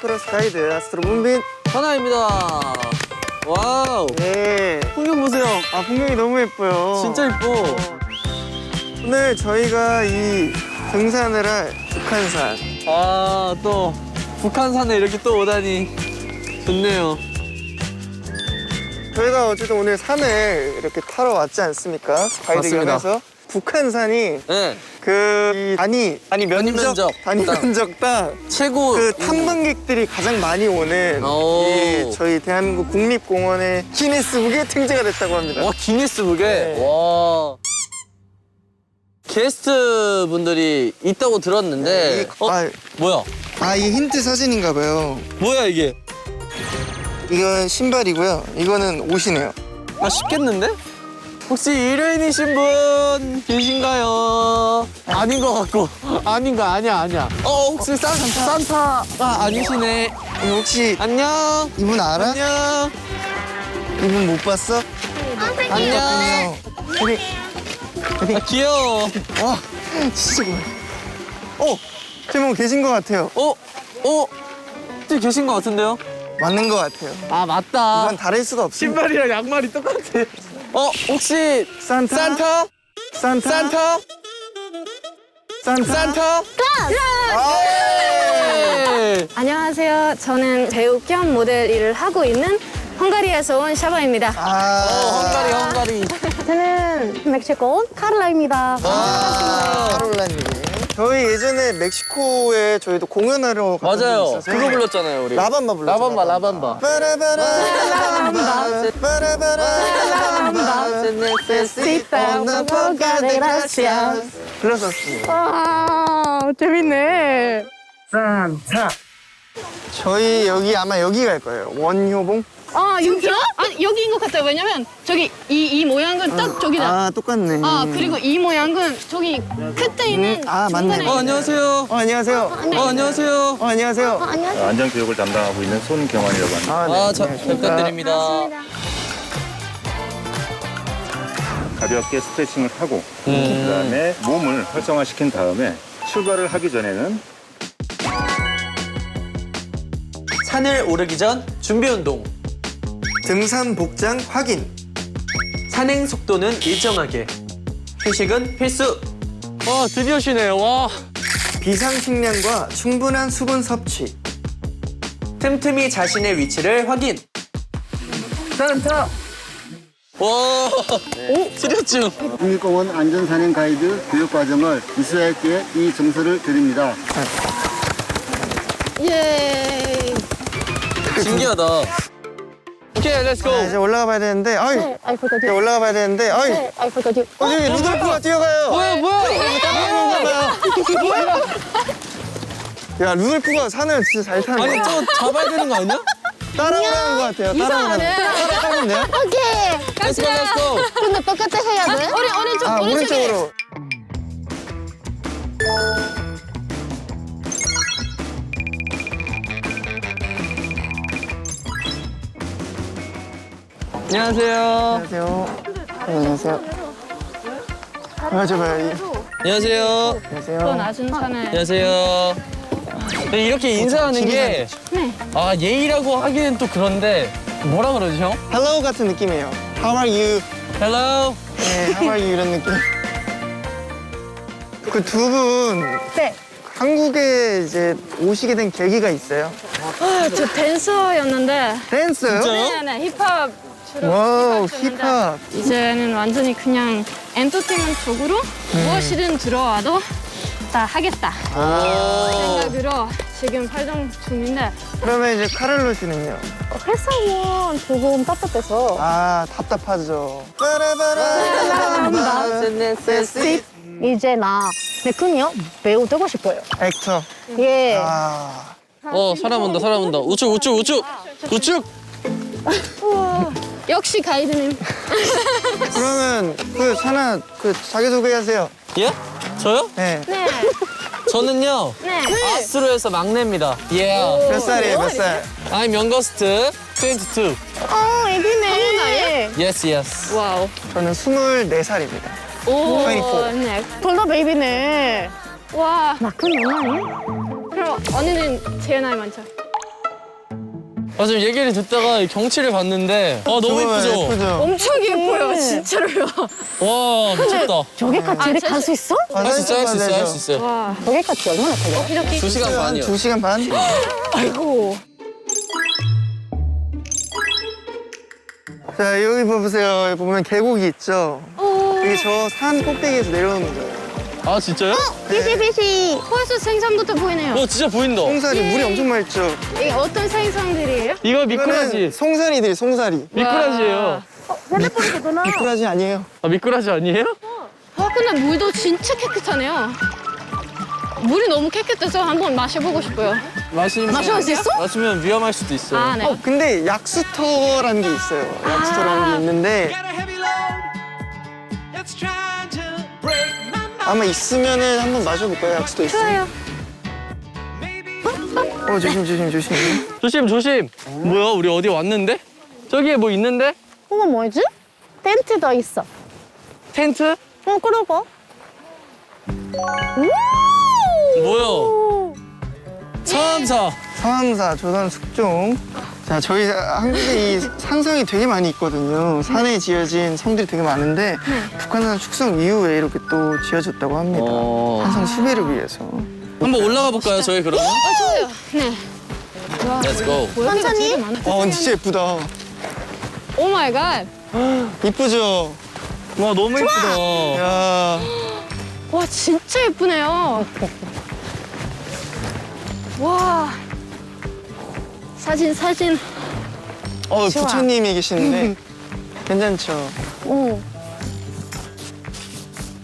크로스 가이드 아스트로 문빈. 하나입니다. 와우. 네. 풍경 보세요. 아, 풍경이 너무 예뻐요. 진짜 이뻐. 오늘 저희가 이 등산을 할 북한산. 아, 또 북한산에 이렇게 또 오다니 좋네요. 저희가 어쨌든 오늘 산을 이렇게 타러 왔지 않습니까? 가이드 맞습니다. 겸해서. 북한산이 네. 그 단위 아니 면적 면적 단위 땅. 면적당 최고 그 탐방객들이 가장 많이 오는 오. 이 저희 대한민국 국립공원의 기네스북에 등재가 됐다고 합니다. 와, 기네스북에. 네. 와. 게스트 분들이 있다고 들었는데. 이- 어? 아, 뭐야? 아, 이게 힌트 사진인가 봐요. 뭐야, 이게? 이건 신발이고요. 이거는 옷이네요. 아, 쉽겠는데? 혹시 의뢰인이신 분 계신가요? 아닌 것 같고. 아닌 거 아니야, 아니야. 어, 혹시 산, 산타가 아니시네. 이거 혹시 안녕. 이분 알아? 안녕. 이분 못 봤어? 안녕. 여기 아, 귀여워. 와 진짜 뭐야? 어, 제목 계신 것 같아요. 어? 어? 저기 계신 것 같은데요? 맞는 것 같아요. 아, 맞다. 이건 다를 수가 없어. 신발이랑 양말이 똑같아. 어, 혹시 산타? 산타? 산타? 산타? 산타? 산타? 예! 안녕하세요. 저는 배우 겸 모델 일을 하고 있는 헝가리에서 온 샤바입니다. 아, 어, 헝가리, 헝가리. 저는 멕시코 온 카를라입니다. 아, 카롤라님. 저희 예전에 멕시코에 저희도 공연하러 갔던 맞아요. 있어서 그거 불렀잖아요, 우리. 라밤바 불렀죠. 라밤바, 라밤바. 빠라바라 라밤바 빠라바라 라밤바 Necesita poca de gracia. 불렀었습니다. 아, 재밌네. 저희 여기 아마 여기 갈 거예요. 원효봉? 아? 아니, 여기인 것 같아요. 왜냐면 저기 이, 이 모양은 딱 저기다. 아, 똑같네. 아, 그리고 이 모양은 저기 끝에 있는 음, 아, 맞네. 중간에 어, 있는 안녕하세요. 어, 안녕하세요. 어, 안녕하세요. 어, 안녕하세요. 안전교육을 담당하고 있는 손경환이라고 합니다. 아, 아, 저, 잘 안녕하십니까. 부탁드립니다. 가볍게 스트레칭을 하고 음. 그다음에 몸을 활성화시킨 다음에 출발을 하기 전에는 산을 오르기 전 준비 운동. 등산 복장 확인. 산행 속도는 일정하게. 휴식은 필수. 와, 드디어 쉬네요. 와. 비상 식량과 충분한 수분 섭취. 틈틈이 자신의 위치를 확인. 산타. 와. 오, 수료증. 국립공원 안전산행 가이드 교육 과정을 있어야 할게 이 점수를 드립니다. 예. 신기하다. 오케이, 렛츠고. 아, 이제 올라가 봐야 되는데, 아이, 네, I forgot 이제 you. 올라가 봐야 되는데, 아이, 네, I forgot you. 어, 저기 루돌프가 뛰어가요. 뭐야, 뭐야? 야, 루돌프가 산을 진짜 잘 타네. 아니, 저거 잡아야 되는 거 아니야? 따라오라는 것 같아요. 따라오라는. 이상하네. 따라가면 돼요? 오케이. 렛츠 고, 렛츠 고. 근데 똑같이 해야 돼? 오른, 오른쪽, 아, 오른쪽에. 오른쪽으로. 안녕하세요. 안녕하세요. 안녕하세요. 아, 안녕하세요. 또 안녕하세요. 낮은 산에. 안녕하세요. 이렇게 인사하는 게, 네. 아, 예의라고 하기엔 또 그런데, 뭐라 그러지, 형? Hello 같은 느낌이에요. How are you? Hello. 네, How are you? 이런 느낌. 그 두 분 네. 한국에 이제 오시게 된 계기가 있어요? 아, 저 댄서였는데. 댄스요? 네, 네, 힙합 주로 와우, 힙합 힙합. 이제는 완전히 그냥 엔터테인먼트 쪽으로 무엇이든 들어와도 다 하겠다 생각으로 지금 활동 중인데 그러면 이제 카를로 씨는요? 회사는 조금 답답해서 아, 답답하죠. 빠라바라. 이제 나 네크니요 배우 되고 싶어요 액터. 예 아. 어, 사람 온다, 사람 온다. 우측, 우측, 우측. 우측. 역시 가이드님 그러면 그 사나 그 자기소개 하세요. 예? 저요? 네. 네 저는요 네. 아스트로에서 막내입니다. Yeah. 몇 살이에요, 몇 살? I'm youngest 22. 어, 애기네. Yes, yes. 와우. 저는 24살입니다. 오, 24. 네. 둘다 베이비네. 와. 나큰 누나네? 그럼 언니는 제일 나이 많죠? 아, 지금 얘기를 듣다가 경치를 봤는데 아, 너무 예쁘죠? 예쁘죠? 엄청 예뻐요, 진짜로요. 와, 미쳤다. 저기까지 이렇게 갈수 있어? 아, 할수 있어, 할 수 있어, 할수 있어요. 와. 저기까지 얼마나 걸려? 이렇게. 두 시간 한 반이요. 2시간 반? 아이고. 자, 여기 보세요. 여기 보면 계곡이 있죠? 오. 이게 저 산 꼭대기에서 내려오는 거예요. 아, 진짜요? 비시비시. 벌써 생선부터 보이네요. 와, 진짜 보인다. 송사리, 물이 엄청 맑죠? 이게 어떤 생선들이에요? 이거 이거는 미꾸라지. 송사리들이 송사리. 미꾸라지예요. 미꾸라지 아니에요. 아, 미꾸라지 아니에요? 와, 근데 물도 진짜 깨끗하네요. 물이 너무 깨끗해서 한번 마셔보고 싶어요. 마시면 마셔볼 수 있어? 마시면 위험할 수도 있어요. 아, 네. 어, 근데 약수터라는 게 있어요. 약수터라는 게 있는데 Got a heavy load that's trying to. 아마 있으면은 한번 마셔볼까요? 약수터 있으면. 좋아요. 어, 조심, 조심, 조심. 조심, 조심. 뭐야, 우리 어디 왔는데? 저기에 뭐 있는데? 이거 뭐지? 텐트도 있어. 텐트? 어, 그러고. 뭐야? 참사. 상암사 조선 숙종. 자, 저희 한국에 이 산성이 되게 많이 있거든요. 산에 지어진 성들이 되게 많은데 북한산 축성 이후에 이렇게 또 지어졌다고 합니다. 어. 산성 수배를 위해서. 한번 올라가 볼까요, 저희 그러면? 아, 좋아요. 네. Let's go. 천천히. 어, 근데 진짜 예쁘다. 오 마이 갓. 이쁘죠? 와, 너무 예쁘다. 야, 와, 진짜 예쁘네요. 와. 사진, 사진. 어, 부처님이 계시는데 괜찮죠? 응.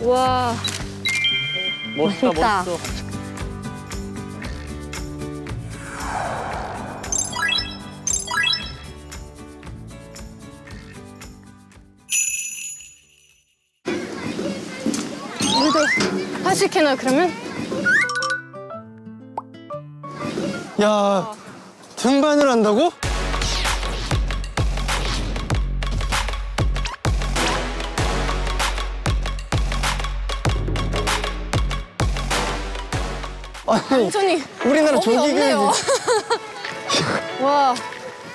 와. 멋있다, 멋있다. 멋있어. 우리도 하시키나 그러면? 야, 등반을 한다고? 아니, 완전히 우리나라 겁이 없네요. 조기교육이 와.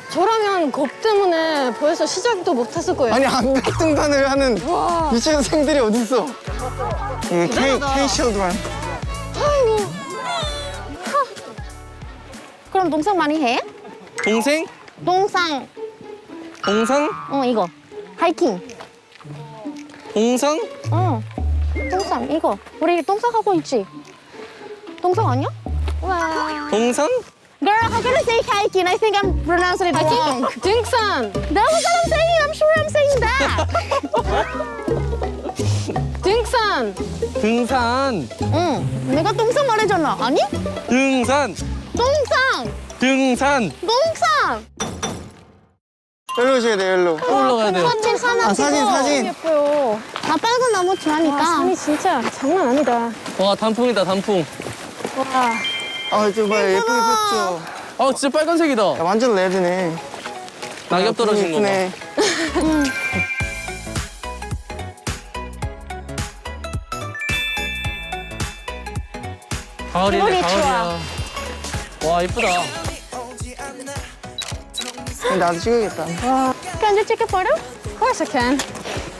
저라면 겁 때문에 벌써 시작도 못했을 거예요. 아니 암벽 등반을 하는 와. 유치원생들이 어딨어? 이게 K, K 실드만. 그럼 동상 많이 해? 동생? 동상. 동상? 어, 이거. 하이킹. 동상? 어. 동상, 이거. 우리 동상 하고 있지? 동상 아니야? 와. 동상? Girl, how can I say hiking? I think I'm pronouncing it wrong. 등산. That was what I'm saying. I'm sure I'm saying that. 등산. 등산. 응. 내가 동상 말했잖아. 아니? 등산. 동상. 등산. 동상. 여기로 오셔야 돼요, 여기로. 또 올라가야 돼요. 사진 하나 아, 사진, 찍어. 사진. 예뻐요. 아, 빨간 나무 와, 좋아하니까. 산이 진짜 장난 아니다. 와, 단풍이다, 단풍. 와. 아, 저 봐요. 예쁘게 폈죠? 아, 진짜 빨간색이다. 야, 완전 레드네. 낙엽 떨어진 거 봐. 예쁘네. 가을이네, 기분이 가을이야. 와, 이쁘다. 나도 찍어야겠다. Can you take a photo? Of course I can.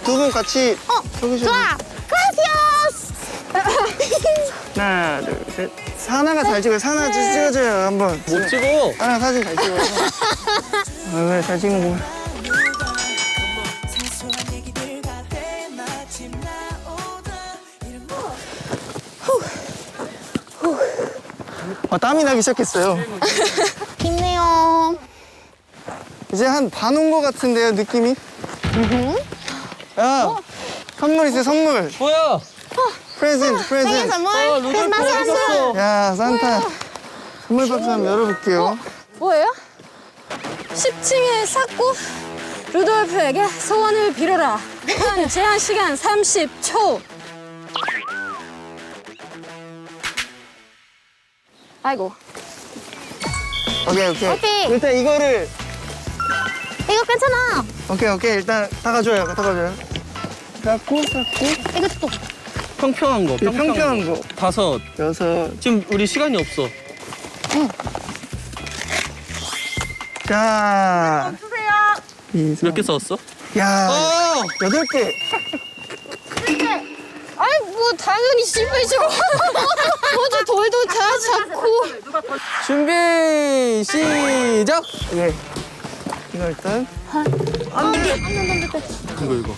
두 분 같이 어, 좋아. Gracias. 하나, 둘, 셋. 사나가 잘 찍어요. 사나 좀 찍어줘요, 한번. 못 찍어. 사나 사진 잘 찍어요. 아, 왜잘 찍는 거. 사소한 얘기들과 때마침 나오던 이런 아, 땀이 나기 시작했어요. 힘내요. 이제 한 반온거 같은데요, 느낌이? 야, 선물 있어요, 선물. 뭐야? 프레젠트, 생일 프레젠트. 선물. 아, 루돌프 크리스마스 어디 선물. 갔어? 야, 산타. 선물 박스 한번 열어볼게요. 뭐예요? 10층에 삭고 루돌프에게 소원을 빌어라. 일단 제한 시간 30초. 아이고. 오케이 오케이. 오케이. 일단 이거를 이거 괜찮아. 오케이 오케이 일단 닦아줘요 닦아줘요. 닦고 닦고 이거 또. 평평한 거. 평평한 거 다섯. 여섯. 지금 우리 시간이 없어. 자. 주세요. 몇개 써왔어? 야 어! 여덟 개. 아이 뭐 당연히 씹으죠. 어제 돌도 다 잡고. 준비 시작. 예. 이거 일단 이거 이거.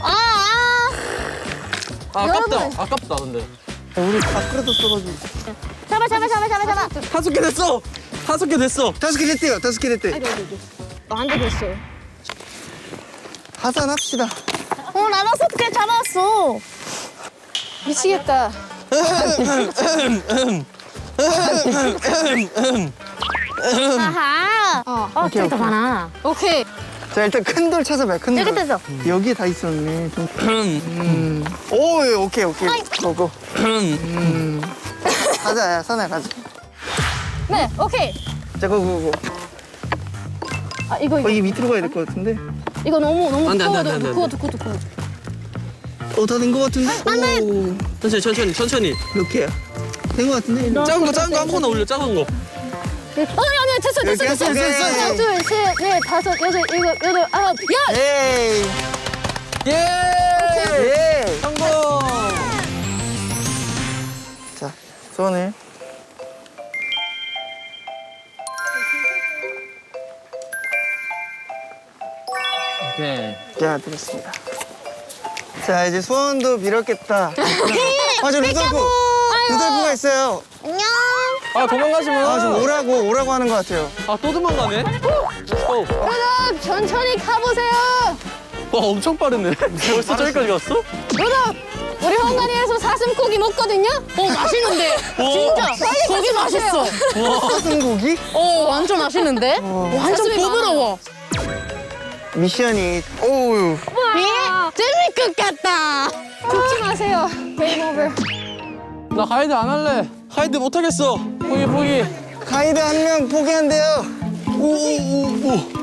아, 아. 아, 아깝다. 아깝다 근데. 우리 밥그릇도 써가지고 잡아, 잡아, 잡아, 잡아, 잡아. 다섯 개 됐어. 다섯 개 됐어. 다섯 개 됐대요. 다섯 개 됐대. 안 되겠어요. 하산합시다. 어, 나 다섯 개 잡았어. 미치겠다. 아하. 어. 어, 오케이, 저기 더 오케이. 많아. 오케이. 자 일단 큰 돌 찾아봐요. 큰 돌. 여기 됐어. 여기에 다 있었네. 좀. 음. 오 예, 오케이 오케이. 고고. 음. 가자 야 선아 가자. 네, 오케이. 자 고고고. 아 이거 어, 이거, 이게 밑으로 가야 될 것 같은데. 이거 너무 너무 안 돼, 안 돼, 두꺼워. 안 돼, 안 돼, 안 두꺼워, 두꺼워, 두꺼워. 어다 된 것 같은데. 오. 천천히 천천히 천천히. 몇 개야? 된 것 같은데. 작은 거 작은 거 아무거나 올려 작은 거. 어, 아니 아니 됐어 됐어 이렇게 됐어 했어, 됐어. 오케이. 하나, 둘, 셋, 넷, 다섯, 여섯, 일곱, 여덟, 아홉. 야, 에이. 예. 예. 성공. 자 손을. 오케이. 자 들었습니다. 자 이제 소원도 빌었겠다. 아저 루돌프. 루돌프가 있어요. 아 도망가지 마. 아 지금 오라고 오라고 하는 것 같아요. 아또 도망가네. 오. 여러분 천천히 가보세요. 와 엄청 빠르네. 벌써 저기까지 갔어? 여러분 우리 헝가리에서 사슴고기 먹거든요. 어 맛있는데. 진짜 고기 맛있어. 사슴고기? 어 완전 맛있는데. 완전 부드러워. 미션이 오우. 재밌을 것 같다. 죽지 마세요. 게임 오버. 나 가이드 안 할래. 가이드 못 하겠어. 포기 포기. 가이드 한 명 포기한대요. 오오오 오.